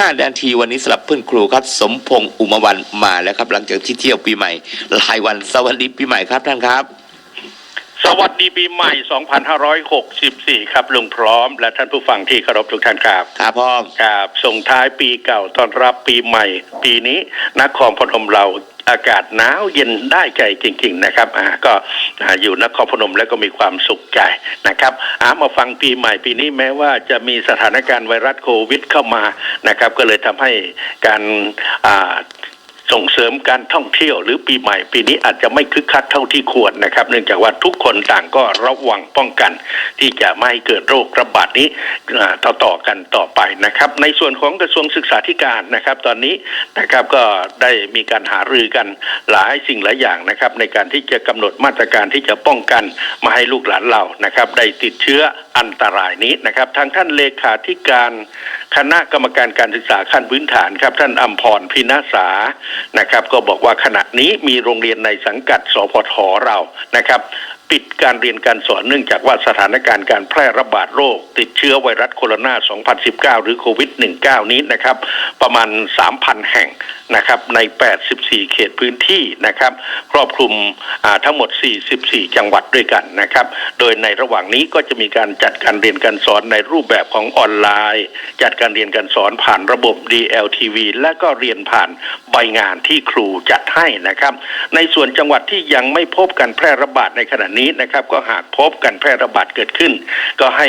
5นาทีวันนี้สำหรับเพื่อนครูครับ สมพงษ์อุมาวันมาแล้วครับ หลังจากที่เที่ยวปีใหม่หลายวันสวัสดีปีใหม่ครับท่านครับ สวัสดีปีใหม่ 2564 ครับลุงพร้อม และท่านผู้ฟังที่เคารพทุกท่านครับ ครับพ่อครับ ส่งท้ายปีเก่าต้อนรับปีใหม่ ปีนี้นครพนมเราอากาศหนาวเย็นได้ใจจริง ๆ นะครับอ่าก็อ่าอยู่นครพนมแล้วก็มีความสุขใจนะครับอามาฟังปีใหม่ปีนี้แม้ว่าจะมีสถานการณ์ไวรัสโควิดเข้ามานะครับ ก็เลยทำให้การอ่า ส่งเสริมการท่องเที่ยว หรือปีใหม่ปีนี้อาจจะไม่คึกคักเท่าที่ควรนะครับ เนื่องจากว่าทุกคนต่างก็ระวังป้องกัน ที่จะไม่ให้เกิดโรคระบาดนี้ต่อต่อกันต่อไปนะครับ ในส่วนของกระทรวงศึกษาธิการนะครับ ตอนนี้นะครับก็ได้มีการหารือกันหลายสิ่งหลายอย่างนะครับ ในการที่จะกำหนดมาตรการที่จะป้องกันไมาให้ลูกหลานเรานะครับ ได้ติดเชื้ออันตรายนี้นะครับ ทางท่านเลขาธิการ คณะกรรมการการศึกษาขั้นพื้นฐานครับ ท่านอัมพรพินาสานะครับ ก็บอกว่าขณะนี้มีโรงเรียนในสังกัดสพทเรานะครับ ปิดการเรียนการสอนเนื่องจากว่าสถานการณ์การแพร่ระบาดโรค ติดเชื้อไวรัสโคโรนา 2019 หรือโควิด -19 นี้นะครับ ประมาณ 3,000 แห่งนะครับใน 84 เขตพื้นที่นะครับ ครอบคลุมทั้งหมด 44 จังหวัดด้วยกันนะครับ โดยในระหว่างนี้ก็จะมีการจัดการเรียนการสอนในรูปแบบของออนไลน์ จัดการเรียนการสอนผ่านระบบ DLTV และก็เรียนผ่านใบงานที่ครูจัดให้นะครับ ในส่วนจังหวัด ที่ยังไม่พบการแพร่ระบาดในขณะนี้นะครับ ก็หากพบการแพร่ระบาดเกิดขึ้น ก็ให้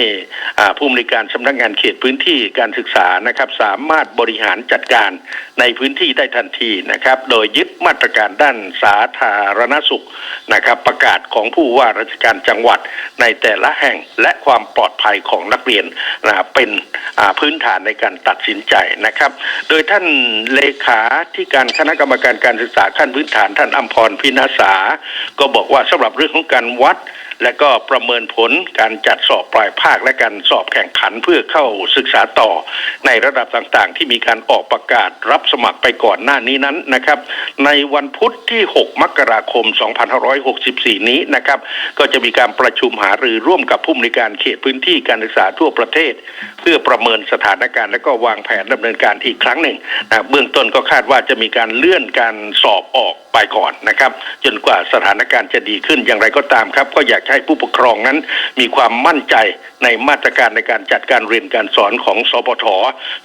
ผู้อำนวยการสำนักงานเขตพื้นที่การศึกษานะครับ สามารถบริหารจัดการในพื้นที่ได้ทันทีนะครับ โดยยึดมาตรการด้านสาธารณสุขนะครับ ประกาศของผู้ว่าราชการจังหวัดในแต่ละแห่งและความปลอดภัยของนักเรียนนะเป็นพื้นฐานในการตัดสินใจนะครับ โดยท่านเลขาที่การคณะกรรมการการศึกษาขั้นพื้นฐานท่านอัมพรพินาสาก็บอกว่าสำหรับเรื่องของการวัด และก็ประเมินผลการจัดสอบปลายภาคและการสอบแข่งขันเพื่อเข้าศึกษาต่อ ในระดับต่างๆ ที่มีการออกประกาศรับสมัครไปก่อนหน้านี้นั้นนะครับ ในวันพุธที่ 6 มกราคม 2564 นี้นะครับ ก็จะมีการประชุมหารือร่วมกับผู้อำนวยการเขตพื้นที่การศึกษาทั่วประเทศ เพื่อประเมินสถานการณ์และก็วางแผนดำเนินการอีกครั้งหนึ่งนะเบื้องต้นก็คาดว่าจะมีการเลื่อนการสอบออกไปก่อนนะครับ จนกว่าสถานการณ์จะดีขึ้นอย่างไรก็ตามครับ ก็อยากให้ผู้ปกครองนั้น มีความมั่นใจในมาตรการในการจัดการเรียนการสอนของสปท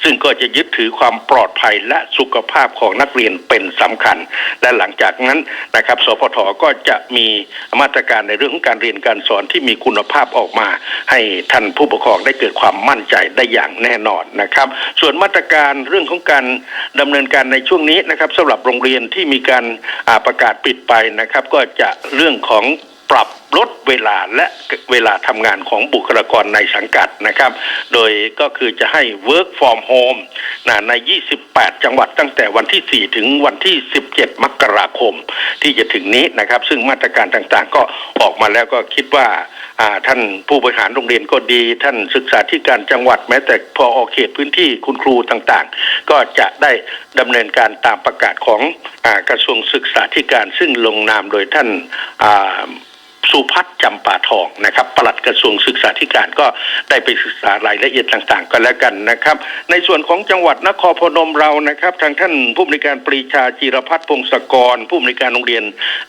ซึ่งก็จะยึดถือความปลอดภัยและสุขภาพของนักเรียนเป็นสำคัญ และหลังจากนั้นนะครับสปทก็จะมีมาตรการในเรื่องของการเรียนการสอนที่มีคุณภาพออกมา ให้ท่านผู้ปกครองได้เกิดความมั่นใจได้อย่างแน่นอนนะครับ ส่วนมาตรการเรื่องของการดำเนินการในช่วงนี้นะครับสำหรับโรงเรียนที่มีการประกาศปิดไปนะครับ ก็จะเรื่องของปรับลดเวลาและเวลาทำงานของบุคลากรในสังกัดนะครับ โดยก็คือจะให้ work from home นะใน 28 จังหวัดตั้งแต่วันที่ 4 ถึงวันที่ 17 มกราคม ที่จะถึงนี้นะครับ ซึ่งมาตรการต่างๆ ก็ออกมาแล้วก็คิดว่าอ่า ท่านผู้บริหารโรงเรียนก็ดี ท่านศึกษาธิการจังหวัดแม้แต่พอออกเขตพื้นที่คุณครูต่างๆ ก็จะได้ดำเนินการตามประกาศของอกระทรวงศึกษาธิการซึ่งลงนามโดยท่านอ่า สุพัฒน์จำปาทองนะครับปลัดกระทรวงศึกษาธิการก็ได้ไปศึกษารายละเอียดต่างๆ กันแล้วกันนะครับ ในส่วนของจังหวัดนครพนมเรานะครับ ทางท่านผู้อำนวยการปรีชาจีรพัฒน์พงศกร ผู้อำนวยการโรงเรียน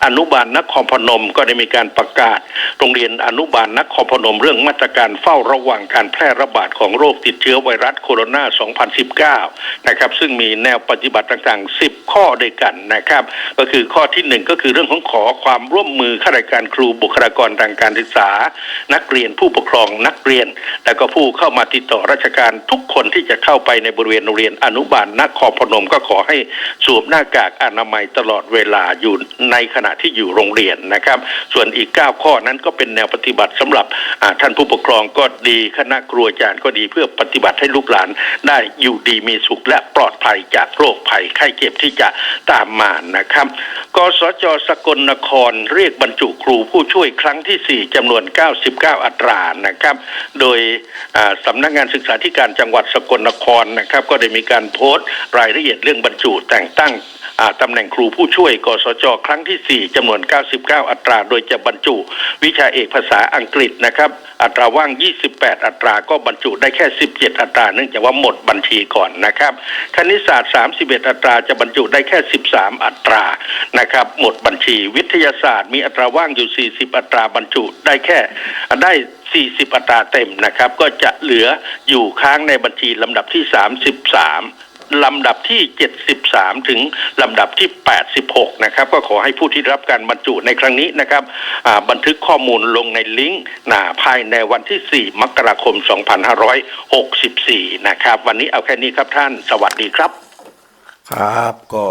อนุบาลนครพนม ก็ได้มีการประกาศ โรงเรียนอนุบาลนครพนม เรื่องมาตรการเฝ้าระวังการแพร่ระบาดของโรคติดเชื้อไวรัสโคโรนา 2019 นะครับ ซึ่งมีแนวปฏิบัติต่างๆ 10 ข้อด้วยกันนะครับ ก็คือข้อที่หนึ่งก็คือเรื่องของขอความร่วมมือข้าราชการครูบุคลากรทางการศึกษา นักเรียนผู้ปกครองนักเรียน และก็ผู้เข้ามาติดต่อราชการทุกคนที่จะเข้าไปในบริเวณโรงเรียนอนุบาลนครพนมก็ขอให้สวมหน้ากากอนามัยตลอดเวลาอยู่ในขณะที่อยู่โรงเรียนนะครับ ส่วนอีก 9 ข้อนั้นก็เป็นแนวปฏิบัติสำหรับท่านผู้ปกครองก็ดีคณะครูอาจารย์ก็ดีเพื่อปฏิบัติให้ลูกหลานได้อยู่ดีมีสุขและปลอดภัยจากโรคภัยไข้เจ็บที่จะตามมานะครับ กสจสกลนครเรียกบรรจุครูผู้ช่วยครั้งที่ 4จำนวน 99 อัตรานะครับ โดยสำสำนักงานศึกษาธิการจังหวัดสกลนครนะครับ ก็ได้มีการโพสต์รายละเอียดเรื่องบรรจุแต่งตั้ง ตำแหน่งครูผู้ช่วยกศจครั้งที่ 4จำนวน 99 อัตรา โดยจะบรรจุ วิชาเอกภาษาอังกฤษนะครับ อัตราว่าง 28 อัตราก็บรรจุได้แค่ 17 อัตราเนื่องจากว่าหมดบัญชีก่อนนะครับคณิตศาสตร์ 31 อัตราจะบรรจุได้แค่ 13 อัตรานะครับ หมดบัญชีวิทยาศาสตร์ มีอัตราว่างอยู่ 40 อัตราบรรจุได้แค่ได้40 อัตราเต็มนะครับ ก็จะเหลืออยู่ค้างในบัญชีลำดับที่ 33 ลำดับที่ 73 ถึงลำดับที่ 86 นะครับ ก็ขอให้ผู้ที่รับการบรรจุในครั้งนี้นะครับบันทึกข้อมูลลงในลิงก์นะภายในวันที่ 4 มกราคม 2564 นะครับ วันนี้เอาแค่นี้ครับท่าน สวัสดีครับ ครับก็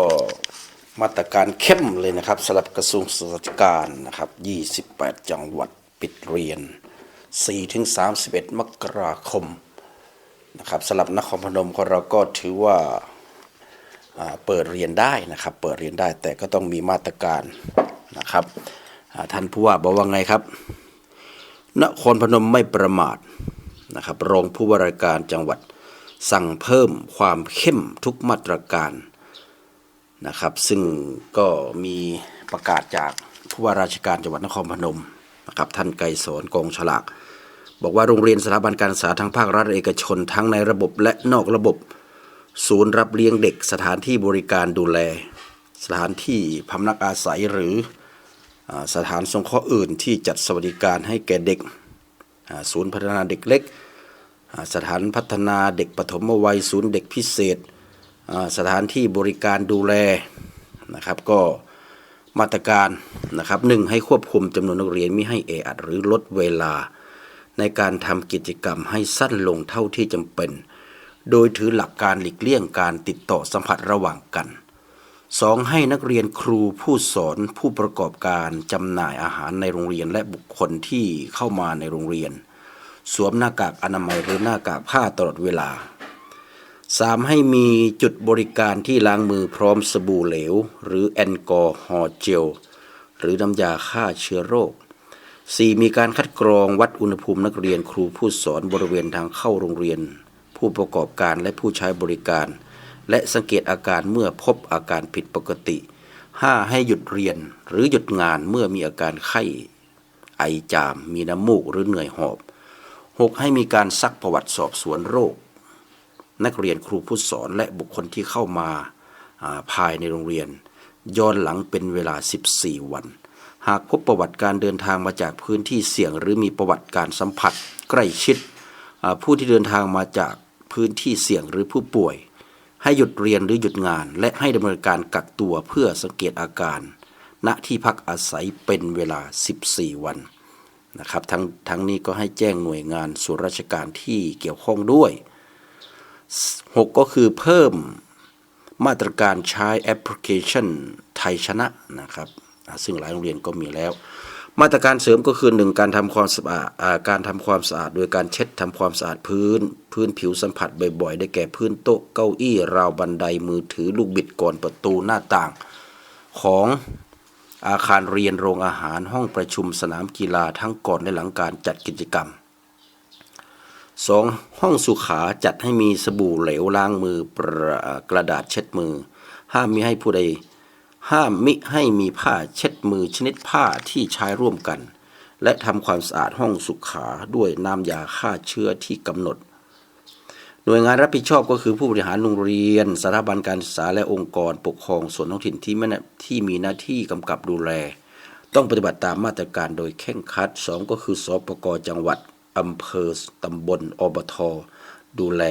มาตรการเข้มเลยนะครับสำหรับกระทรวงศึกษาธิการนะครับ 28 จังหวัดปิดเรียน 4-31 มกราคม นะครับสำหรับนครพนมของเราก็ถือว่าเปิดเรียนได้นะครับเปิดเรียนได้แต่ก็ต้องมีมาตรการนะครับท่านผู้ว่าบอกว่าไงครับ นครพนมไม่ประมาทนะครับรองผู้ว่าราชการจังหวัดสั่งเพิ่มความเข้มทุกมาตรการนะครับซึ่งก็มีประกาศจากผู้ว่าราชการจังหวัดนครพนมนะครับท่านไกรสอนกองฉลาก บอกว่าโรงเรียนสถาบันการศึกษาทั้งภาครัฐและเอกชนทั้งในระบบและนอกระบบ ศูนย์รับเลี้ยงเด็กสถานที่บริการดูแล สถานที่พำนักอาศัยหรือสถานสงเคราะห์อื่นที่จัดสวัสดิการให้แก่เด็ก ศูนย์พัฒนาเด็กเล็ก สถานพัฒนาเด็กปฐมวัยศูนย์เด็กพิเศษ สถานที่บริการดูแลนะครับก็มาตรการนะครับหนึ่งให้ควบคุมจำนวนนักเรียนไม่ให้แออัดหรือลดเวลา ในการทำกิจกรรมให้สั้นลงเท่าที่จำเป็น โดยถือหลักการหลีกเลี่ยงการติดต่อสัมผัสระหว่างกัน 2. ให้นักเรียนครูผู้สอนผู้ประกอบการจำหน่ายอาหารในโรงเรียนและบุคคลที่เข้ามาในโรงเรียน สวมหน้ากากอนามัยหรือหน้ากากผ้าตลอดเวลา 3. ให้มีจุดบริการที่ล้างมือพร้อมสบู่เหลว หรือแอลกอฮอล์เจล หรือน้ำยาฆ่าเชื้อโรค 4. มีการคัดกรองวัดอุณหภูมินักเรียนครูผู้สอนบริเวณทางเข้าโรงเรียน ผู้ประกอบการและผู้ใช้บริการ และสังเกตอาการเมื่อพบอาการผิดปกติ 5. ให้หยุดเรียนหรือหยุดงานเมื่อมีอาการไข้ ไอจาม มีน้ำมูกหรือเหนื่อยหอบ 6. ให้มีการซักประวัติสอบสวนโรค นักเรียนครูผู้สอนและบุคคลที่เข้ามาาภายในโรงเรียน ย้อนหลังเป็นเวลา 14 วัน หากพบประวัติการเดินทางมาจากพื้นที่เสี่ยง หรือมีประวัติการสัมผัส ใกล้ชิด ผู้ที่เดินทางมาจากพื้นที่เสี่ยงหรือผู้ป่วย ให้หยุดเรียนหรือหยุดงาน และให้ดำเนินการกักตัวเพื่อสังเกตอาการ ณที่พักอาศัยเป็นเวลา 14 วันนะครับทั้งทั้งนี้ก็ให้แจ้งหน่วยงานส่วนราชการที่เกี่ยวข้องด้วย 6 ก็คือเพิ่มมาตรการใช้แอปพลิเคชันไทยชนะนะครับ ซึ่งหลายโรงเรียนก็มีแล้ว มาตรการเสริมก็คือหนึ่งการทำความสะอาดการทำความสะอาด โดยการเช็ดทำความสะอาดพื้น พื้นผิวสัมผัสบ่อยๆ ได้แก่พื้นโต๊ะเก้าอี้ราวบันไดมือถือลูกบิดก่อนประตูหน้าต่างของอาคารเรียนโรงอาหารห้องประชุมสนามกีฬาทั้งก่อนและหลังการจัดกิจกรรมสองห้องสุขาจัดให้มีสบู่เหลวล้างมือรกระดาษเช็ดมือ ห้ามมิให้ผู้ใด ห้ามมิให้มีผ้าเช็ดมือชนิดผ้าที่ใช้ร่วมกัน และทำความสะอาดห้องสุขาด้วยน้ำยาฆ่าเชื้อที่กำหนด หน่วยงานรับผิดชอบก็คือผู้บริหารโรงเรียนสถาบันการศึกษาและองค์กรปกครองส่วนท้องถิ่นที่ไม่ที่มีหน้าที่กำกับดูแล ต้องปฏิบัติตามมาตรการโดยเคร่งครัดสองก็คือสปกจังหวัดอำเภอตำบลอบทดูแล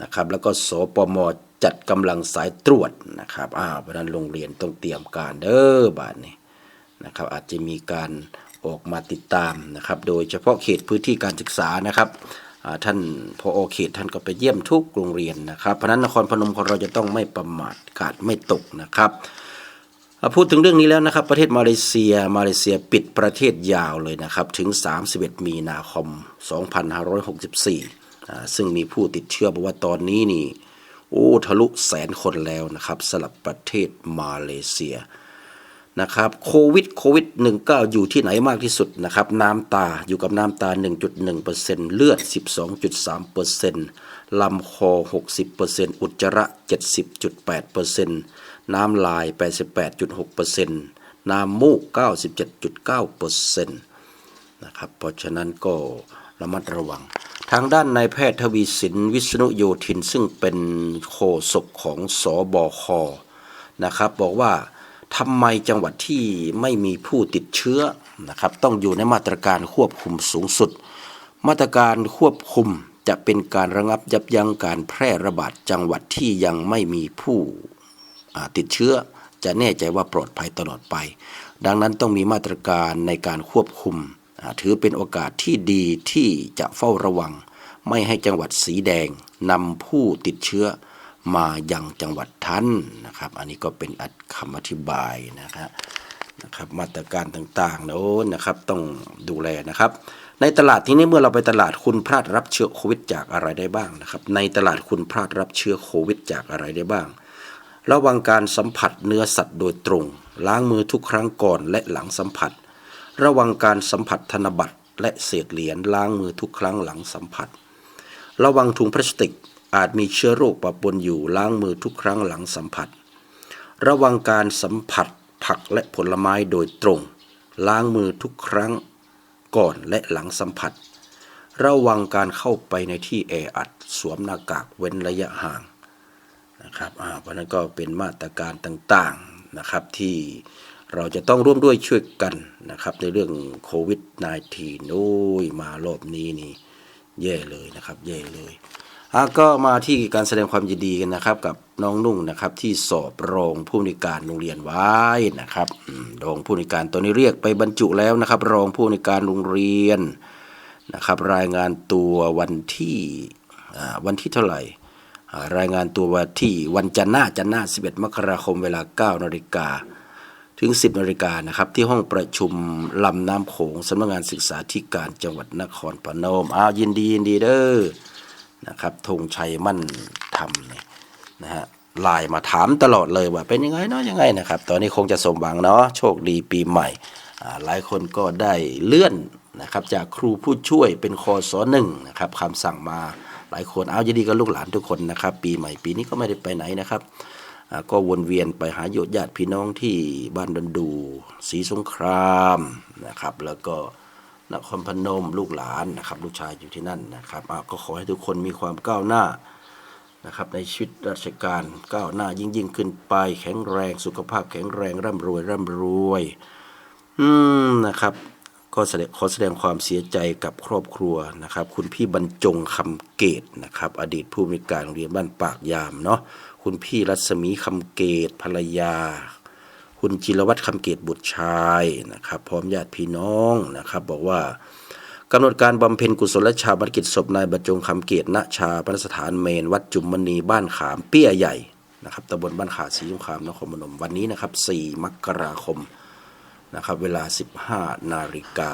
นะครับแล้วก็สปม จัดกำลังสายตรวจนะครับอ้าวเพราะนั้นโรงเรียนต้องเตรียมการเด้อบาทนี้นะครับอาจจะมีการออกมาติดตามนะครับ โดยเฉพาะเขตพื้นที่การศึกษานะครับท่านพอเขตท่านก็ไปเยี่ยมทุกโรงเรียนนะครับ เพราะนั้นนครพนมของเราจะต้องไม่ประมาทกาดไม่ตกนะครับพูดถึงเรื่องนี้แล้วนะครับ ประเทศมาเลเซียมาเลเซียปิดประเทศยาวเลยนะครับ ถึง 31 มีนาคม 2564อ่ซึ่งมีผู้ติดเชื้อบอกว่าตอนนี้นี่ โอ้ทะลุแสนคนแล้วนะครับสำหรับประเทศมาเลเซียนะครับโควิดโควิด 19 อยู่ที่ไหนมากที่สุดนะครับน้ำตาอยู่กับน้ำตา 1.1%เลือด 12.3%ลำคอ 60%อุจจาระ 70.8%น้ำลาย 88.6%น้ำมูก 97.9%นะครับเพราะฉะนั้นก็ระมัดระวัง ทางด้านนายแพทย์ทวีสินวิษณุโยธินซึ่งเป็นโฆษกของสอบคนะครับ บอกว่าทำไมจังหวัดที่ไม่มีผู้ติดเชื้อนะครับ ต้องอยู่ในมาตรการควบคุมสูงสุด มาตรการควบคุมจะเป็นการระงับยับยั้งการแพร่ระบาดจังหวัดที่ยังไม่มีผู้ติดเชื้อ จะแน่ใจว่าปลอดภัยตลอดไป ดังนั้นต้องมีมาตรการในการควบคุม ถือเป็นโอกาสที่ดีที่จะเฝ้าระวัง ไม่ให้จังหวัดสีแดงนำผู้ติดเชื้อมายังจังหวัดท่านนะครับ อันนี้ก็เป็นอัดคำอธิบายนะครับนะครับมาตรการต่างๆนะโอ้นะครับต้องดูแลนะครับ ในตลาดที่นี้เมื่อเราไปตลาดคุณพลาดรับเชื้อโควิดจากอะไรได้บ้างนะครับ ในตลาดคุณพลาดรับเชื้อโควิดจากอะไรได้บ้าง ระวังการสัมผัสเนื้อสัตว์โดยตรง ล้างมือทุกครั้งก่อนและหลังสัมผัส ระวังการสัมผัสธนบัตรและเศษเหรียญล้างมือทุกครั้งหลังสัมผัส ระวังถุงพลาสติกอาจมีเชื้อโรคปะปนอยู่ล้างมือทุกครั้งหลังสัมผัส ระวังการสัมผัสผักและผลไม้โดยตรง ล้างมือทุกครั้งก่อนและหลังสัมผัส ระวังการเข้าไปในที่แออัดสวมหน้ากากเว้นระยะห่างนะครับอ่าเพราะฉะนั้นก็เป็นมาตรการต่างๆนะครับที่ เราจะต้องร่วมด้วยช่วยกันนะครับ ในเรื่องโควิด -19 โอ้ยมารอบนี้นี่แย่เลยนะครับแย่เลยอะก็มาที่การแสดงความยินดีกันนะครับ กับน้องนุ่งนะครับ ที่สอบรองผู้อำนวยการโรงเรียนไว้นะครับรองผู้อำนวยการตัวนี้เรียกไปบรรจุแล้วนะครับ รองผู้อำนวยการโรงเรียนนะครับ รายงานตัววันที่วันที่เท่าไหร่รายงานตัววันที่วันจันทร์หน้าจันทร์หน้า 11 มกราคมเวลา 9นาฬิกา ถึง 10นาฬิกานะครับที่ห้องประชุมลำน้ำโขงสำนักงานศึกษาธิการจังหวัดนครพนมอ้าวยินดียินดีเด้อนะครับธงชัยมั่นทำเนี่ยนะฮะไลน์มาถามตลอดเลยว่าเป็นยังไงเนาะยังไงนะครับ ตอนนี้คงจะสมหวังเนาะโชคดีปีใหม่หลายคนก็ได้เลื่อนนะครับจากครูผู้ช่วยเป็นคอสอหนึ่งนะครับคำสั่งมาหลายคนเอายินดีกับลูกหลานทุกคนนะครับ ปีใหม่ปีนี้ก็ไม่ได้ไปไหนนะครับ ก็วนเวียนไปหาโยญาติพี่น้องที่บ้านดันดูศรีสงครามนะครับ แล้วก็นครพนมลูกหลานนะครับลูกชายอยู่ที่นั่นนะครับก็ขอให้ทุกคนมีความก้าวหน้านะครับในชีวิตราชการก้าวหน้ายิ่งยิ่งขึ้นไป แข็งแรงสุขภาพแข็งแรงร่ำรวยร่ำรวยอืมนะครับ ก็แสดงขอแสดงความเสียใจกับครอบครัวนะครับ คุณพี่บรรจงคำเกตนะครับ อดีตผู้อำนวยการโรงเรียนบ้านปากยามเนาะ คุณพี่รัศมีคำเกตภรรยา คุณจิรวัตรคำเกตบุตรชายนะครับ พร้อมญาติพี่น้องนะครับ บอกว่ากำหนดการบำเพ็ญกุศลชาบนกิจศพนายบรรจงคำเกตณชาปนสถานเมนวัดจุมมณีบ้านขามเปี้ยใหญ่นะครับตำบลบ้านขาศรีสงครามนครพนมวันนี้นะครับ 4 มกราคมนะครับเวลา 15 นาฬิกา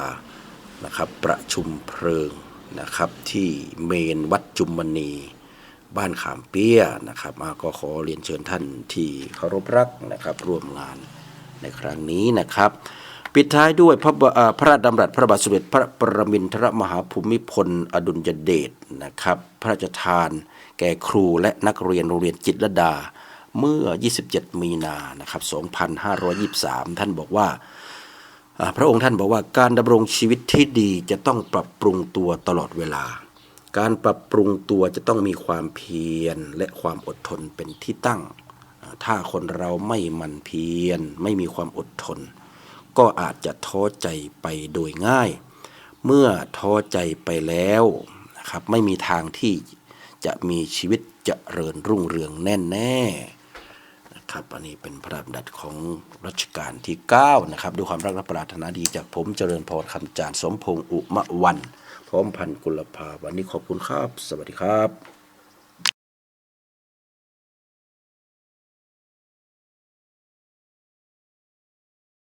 นะครับประชุมเพลิงนะครับที่เมนวัดจุมมณี บ้านขามเปี้ยนะครับมาก็ขอเรียนเชิญท่านที่เคารพรักนะครับร่วมงานในครั้งนี้นะครับ ปิดท้ายด้วยพระบอ่าพระราชดำรัสพระบาทสมเด็จพระประมินทรมหาภูมิพล อดุลยเดชนะครับ พระราชทาน แก่ครูและนักเรียนโรงเรียนจิตรดาเมื่อ 27 มีนานะครับ 2523 ท่านบอกว่า พระองค์ท่านบอกว่าการดำรงชีวิตที่ดีจะต้องปรับปรุงตัวตลอดเวลา การปรับปรุงตัวจะต้องมีความเพียรและความอดทนเป็นที่ตั้ง ถ้าคนเราไม่มันเพียรไม่มีความอดทน ก็อาจจะท้อใจไปโดยง่าย เมื่อท้อใจไปแล้วนะครับไม่มีทางที่จะมีชีวิตเจริญรุ่งเรืองแน่แน่ๆนะครับอันนี้เป็นพระราชดำรัสของรัชกาลที่ 9 นะครับด้วยความรักและปรารถนาดีจากผมเจริญพรคำจารย์สมพงษ์อุมะวัน พร้อมพันกุลภาวันนี้ขอบคุณครับ สวัสดีครับ